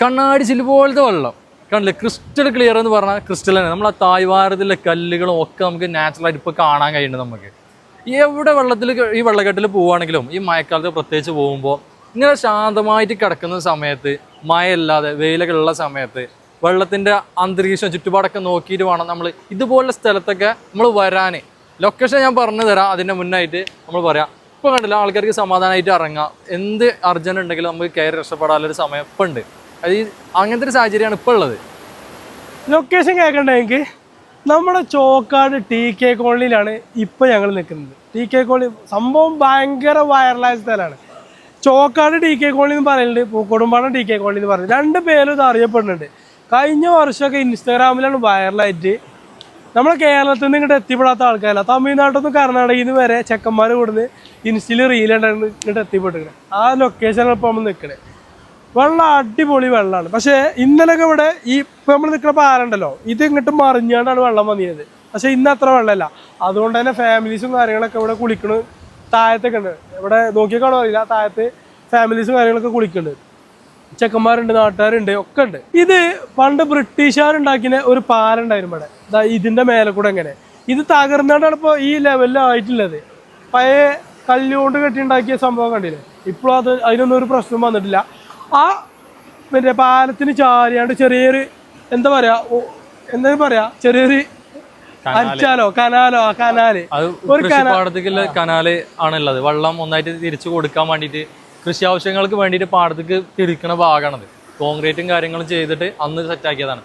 കണ്ണാടി ചില്ല് പോലത്തെ വെള്ളം. കണ്ടില്ലേ? ക്രിസ്റ്റൽ ക്ലിയർ എന്ന് പറഞ്ഞാൽ ക്രിസ്റ്റൽ തന്നെ. നമ്മൾ ആ തായ്വാരത്തിലെ കല്ലുകളും ഒക്കെ നമുക്ക് നാച്ചുറലായിട്ട് ഇപ്പോൾ കാണാൻ കഴിയുന്നുണ്ട് നമുക്ക്. എവിടെ വെള്ളത്തിൽ ഈ വെള്ളക്കെട്ടിൽ പോവുകയാണെങ്കിലും ഈ മഴക്കാലത്ത് പ്രത്യേകിച്ച് പോകുമ്പോൾ ഇങ്ങനെ ശാന്തമായിട്ട് കിടക്കുന്ന സമയത്ത് മഴയില്ലാതെ വെയിലൊക്കെ ഉള്ള സമയത്ത് വെള്ളത്തിന്റെ അന്തരീക്ഷം ചുറ്റുപാടൊക്കെ നോക്കിയിട്ട് വേണം നമ്മൾ ഇതുപോലുള്ള സ്ഥലത്തൊക്കെ നമ്മൾ വരാൻ ലൊക്കേഷൻ ഞാൻ പറഞ്ഞു തരാം. അതിന്റെ മുന്നായിട്ട് നമ്മൾ പറയാം. ഇപ്പോൾ കണ്ടില്ല? ആൾക്കാർക്ക് സമാധാനമായിട്ട് ഇറങ്ങാം. എന്ത് അർജന്റ് ഉണ്ടെങ്കിലും നമുക്ക് കയറി രക്ഷപ്പെടാനുള്ളൊരു സമയം ഇപ്പം ഉണ്ട്. അത് അങ്ങനത്തെ ഒരു സാഹചര്യമാണ് ഇപ്പോൾ ഉള്ളത്. ലൊക്കേഷൻ കേൾക്കണ്ടെങ്കിൽ നമ്മുടെ ചോക്കാട് ടി കെ കോളനിയിലാണ് ഇപ്പോൾ ഞങ്ങൾ നിൽക്കുന്നത്. ടി കെ കോളനി സംഭവം ഭയങ്കര വൈറലായ സ്ഥലമാണ്. ചോക്കാട് ടി കെ കോളനി എന്ന് പറയുന്നുണ്ട് പൂക്കോടുംപാടം ടി കെ കോളനി എന്ന് പറയുന്നത് രണ്ട് പേരും ഇത് അറിയപ്പെടുന്നുണ്ട്. കഴിഞ്ഞ വർഷമൊക്കെ ഇൻസ്റ്റാഗ്രാമിലാണ് വൈറലായിട്ട് നമ്മളെ കേരളത്തിൽ നിന്ന് ഇങ്ങോട്ട് എത്തിപ്പെടാത്ത ആൾക്കാരല്ല. തമിഴ്നാട്ടിൽ നിന്ന് കർണാടകയിൽ നിന്ന് വരെ ചെക്കന്മാർ കൂടുന്നത് ഇൻസ്റ്റയിൽ റീലുണ്ടായിരുന്നു ഇങ്ങോട്ട് എത്തിപ്പെട്ടിരിക്കുന്നത് ആ ലൊക്കേഷനാണ് ഇപ്പോൾ നമ്മൾ നിൽക്കുന്നത് വെള്ളം അടിപൊളി വെള്ളമാണ് പക്ഷേ ഇന്നലെയൊക്കെ ഇവിടെ ഈ ഇപ്പം നമ്മൾ നിൽക്കുന്ന പാലുണ്ടല്ലോ ഇത് ഇങ്ങോട്ട് മറിഞ്ഞാണ്ടാണ് വെള്ളം വന്നിരുന്നത്. പക്ഷേ ഇന്ന് അത്ര വെള്ളമല്ല. അതുകൊണ്ട് തന്നെ ഫാമിലീസും കാര്യങ്ങളൊക്കെ ഇവിടെ കുളിക്കണ് താഴത്തൊക്കെ ഉണ്ട്. ഇവിടെ നോക്കിയാൽ കാണുമോ അറിയില്ല താഴത്ത് ഫാമിലീസും കാര്യങ്ങളൊക്കെ കുളിക്കുന്നുണ്ട് ചെക്കന്മാരുണ്ട് നാട്ടുകാരുണ്ട് ഒക്കെ ഉണ്ട്. ഇത് പണ്ട് ബ്രിട്ടീഷുകാരുണ്ടാക്കിയ ഒരു പാലുണ്ടായിരുന്നു ഇവിടെ. ദാ ഇതിന്റെ മേലെ കൂടെ എങ്ങനെ ഇത് തകർന്നാണ്ടാണ് ഇപ്പോൾ ഈ ലെവലിലായിട്ടുള്ളത് പഴയ കല്ലുകൊണ്ട് കെട്ടിയുണ്ടാക്കിയ സംഭവം കണ്ടില്ലേ? ഇപ്പോഴും അത് അതിനൊന്നും ഒരു പ്രശ്നം വന്നിട്ടില്ല. ആ മറ്റേ പാലത്തിന് ചാരിയാണ്ട് ചെറിയൊരു എന്താ പറയാ എന്താ പറയാ ചെറിയൊരു അരിച്ചാലോ കനാലോ ആ കനാല്. ഒരു കൃഷിപ്പാടത്തേക്കുള്ള കനാല് ആണുള്ളത്. വെള്ളം ഒന്നായിട്ട് തിരിച്ചു കൊടുക്കാൻ വേണ്ടിയിട്ട് കൃഷി ആവശ്യങ്ങൾക്ക് വേണ്ടിയിട്ട് പാടത്തേക്ക് തിരിക്കണ ഭാഗമാണത്. കോൺക്രീറ്റും കാര്യങ്ങളും ചെയ്തിട്ട് അന്ന് സെറ്റാക്കിയതാണ്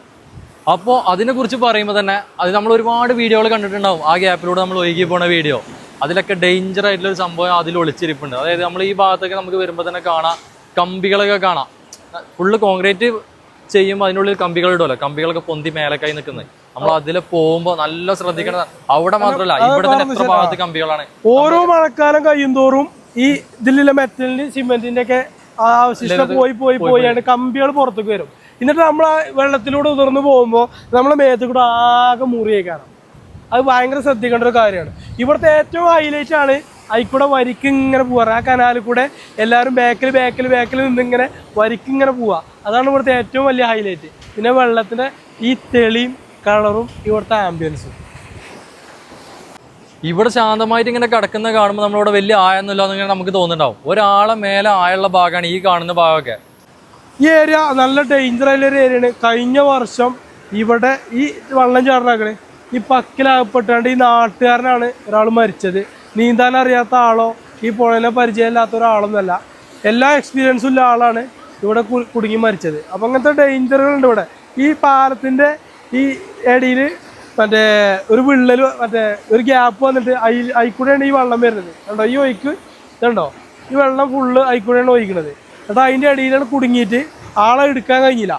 അപ്പോൾ അതിനെക്കുറിച്ച് പറയുമ്പോൾ തന്നെ അത് നമ്മൾ ഒരുപാട് വീഡിയോകൾ കണ്ടിട്ടുണ്ടാവും. ആ ഗ്യാപ്പിലൂടെ നമ്മൾ ഒഴുകി പോണ വീഡിയോ. അതിലൊക്കെ ഡേഞ്ചർ ആയിട്ടുള്ള ഒരു സംഭവം അതിൽ ഒളിച്ചിരിപ്പുണ്ട്. അതായത് നമ്മൾ ഈ ഭാഗത്തൊക്കെ നമുക്ക് വരുമ്പോൾ തന്നെ കാണാം കമ്പികളൊക്കെ കാണാം. ഫുള്ള് കോൺക്രീറ്റ് ചെയ്യുമ്പോൾ അതിനുള്ളിൽ കമ്പികൾ ഇടുമല്ലോ കമ്പികളൊക്കെ പൊന്തി മേലക്കായി നിൽക്കുന്നത് നമ്മൾ അതിൽ പോകുമ്പോൾ നല്ല ശ്രദ്ധിക്കണം അവിടെ മാത്രമല്ല ഇവിടെ തന്നെ എത്ര ഭാഗത്ത് കമ്പികളാണ്? ഓരോ മഴക്കാലം കഴിയും തോറും ഈ ഇതിലുള്ള മെറ്റലിന്റെ സിമെന്റിന്റെ ഒക്കെ ആവശ്യം അവശിഷ്ടം പോയി പോയി പോയാണ്ട് കമ്പികൾ പുറത്തേക്ക് വരും. എന്നിട്ട് നമ്മൾ വെള്ളത്തിലൂടെ ഉതിർന്ന് പോകുമ്പോൾ നമ്മളെ മേത്ത് കൂടെ ആകെ മുറിയേക്കാണ് അത് ഭയങ്കര ശ്രദ്ധിക്കേണ്ട ഒരു കാര്യമാണ്. ഇവിടുത്തെ ഏറ്റവും ഹൈലൈറ്റ് ആണ് അതിക്കൂടെ വരിക്ക് ഇങ്ങനെ പോവാറ് ആ കനാലിൽ കൂടെ എല്ലാവരും ബാക്കിൽ ബാക്കിൽ ബാക്കിൽ നിന്നിങ്ങനെ വരിക്ക് ഇങ്ങനെ പോവുക അതാണ് ഇവിടുത്തെ ഏറ്റവും വലിയ ഹൈലൈറ്റ് പിന്നെ വെള്ളത്തിന്റെ ഈ തെളിയും കളറും ഇവിടുത്തെ ആംബിയൻസും ഇവിടെ ശാന്തമായിട്ട് ഇങ്ങനെ കിടക്കുന്ന കാണുമ്പോൾ നമ്മളിവിടെ വലിയ ആയൊന്നുമില്ല എന്നിങ്ങനെ നമുക്ക് തോന്നുന്നുണ്ടാവും. ഒരാളെ മേലെ ആയുള്ള ഭാഗമാണ് ഈ കാണുന്ന ഭാഗമൊക്കെ. ഈ ഏരിയ നല്ല ഡേഞ്ചർ ആയിട്ടുള്ള ഒരു ഏരിയയാണ് കഴിഞ്ഞ വർഷം ഇവിടെ ഈ വള്ളം ചേർന്നാക്കണ് ഈ പക്കിലകപ്പെട്ടാണ്ട് ഈ നാട്ടുകാരനാണ് ഒരാൾ മരിച്ചത്. നീന്താൻ അറിയാത്ത ആളോ ഈ പുഴയിലെ പരിചയമില്ലാത്ത ഒരാളൊന്നുമല്ല. എല്ലാ എക്സ്പീരിയൻസും ഉള്ള ആളാണ് ഇവിടെ കുടുങ്ങി മരിച്ചത്. അപ്പം അങ്ങനത്തെ ഡേഞ്ചറുകളുണ്ട് ഇവിടെ. ഈ പാലത്തിന്റെ ഈ ഇടയിൽ മറ്റേ ഒരു വിള്ളൽ മറ്റേ ഒരു ഗ്യാപ്പ് വന്നിട്ട് അയി അയിക്കൂടെയാണ് ഈ വെള്ളം വരുന്നത്. കണ്ടോ? ഈ ഒഴുക്ക് ഇതുണ്ടോ ഈ വെള്ളം ഫുള്ള് അയിക്കൂടെയാണ് ഒഴിക്കുന്നത് എന്നിട്ട് അതിന്റെ ഇടയിലാണ് കുടുങ്ങിയിട്ട് ആളെ എടുക്കാൻ കഴിഞ്ഞില്ല.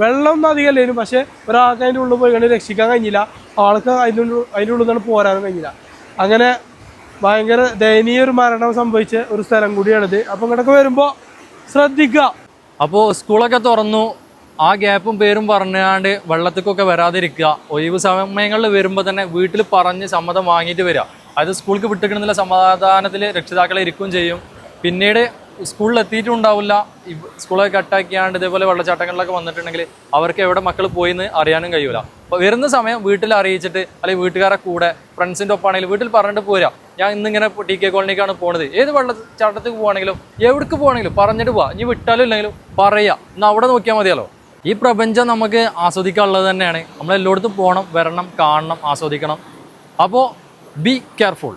വെള്ളം ഒന്നും അധികമല്ലേനും പക്ഷെ ഒരാൾക്ക് അതിന്റെ ഉള്ളിൽ പോയി കണ്ട് രക്ഷിക്കാൻ കഴിഞ്ഞില്ല. ആൾക്ക് അതിന്റെ അതിന്റെ ഉള്ളിൽ നിന്നാണ് പോരാനും കഴിഞ്ഞില്ല. അങ്ങനെ ഭയങ്കര ദയനീയ ഒരു മരണം സംഭവിച്ച ഒരു സ്ഥലം കൂടിയാണിത്. അപ്പം ഇങ്ങോട്ടൊക്കെ വരുമ്പോൾ ശ്രദ്ധിക്കുക അപ്പോ സ്കൂളൊക്കെ തുറന്നു. ആ ഗ്യാപ്പും പേരും പറഞ്ഞാണ്ട് വെള്ളത്തിക്കൊക്കെ വരാതിരിക്കുക. ഒഴിവ് സമയങ്ങളിൽ വരുമ്പോൾ തന്നെ വീട്ടിൽ പറഞ്ഞ് സമ്മതം വാങ്ങിയിട്ട് വരിക. അത് സ്കൂൾക്ക് വിട്ടിക്കണമെന്നില്ല സമാധാനത്തിൽ രക്ഷിതാക്കളെ ഇരിക്കുകയും ചെയ്യും. പിന്നീട് സ്കൂളിൽ എത്തിയിട്ടുണ്ടാവില്ല. സ്കൂളൊക്കെ കട്ടാക്കിയാണ്ട് ഇതേപോലെ വെള്ളച്ചാട്ടങ്ങളിലൊക്കെ വന്നിട്ടുണ്ടെങ്കിൽ അവർക്ക് എവിടെ മക്കൾ പോയിന്ന് അറിയാനും കഴിയൂല. അപ്പോൾ വരുന്ന സമയം വീട്ടിൽ അറിയിച്ചിട്ട് അല്ലെങ്കിൽ വീട്ടുകാരെ കൂടെ ഫ്രണ്ട്സിന്റെ ഒപ്പാണെങ്കിൽ വീട്ടിൽ പറഞ്ഞിട്ട് പോരാ. ഞാൻ ഇന്നിങ്ങനെ ടി കെ കോളനിക്കാണ് പോണത്. ഏത് വെള്ളച്ചാട്ടത്തിൽ പോവാണെങ്കിലും എവിടേക്ക് പോവാണെങ്കിലും പറഞ്ഞിട്ട് പോവാ. ഇനി വിട്ടാലും ഇല്ലെങ്കിലും പറയാ. എന്നാൽ അവിടെ നോക്കിയാൽ മതിയല്ലോ. ഈ പ്രപഞ്ചം നമുക്ക് ആസ്വദിക്കാനുള്ളത് തന്നെയാണ്. നമ്മൾ എല്ലായിടത്തും പോകണം വരണം കാണണം ആസ്വദിക്കണം. അപ്പോൾ ബി കെയർഫുൾ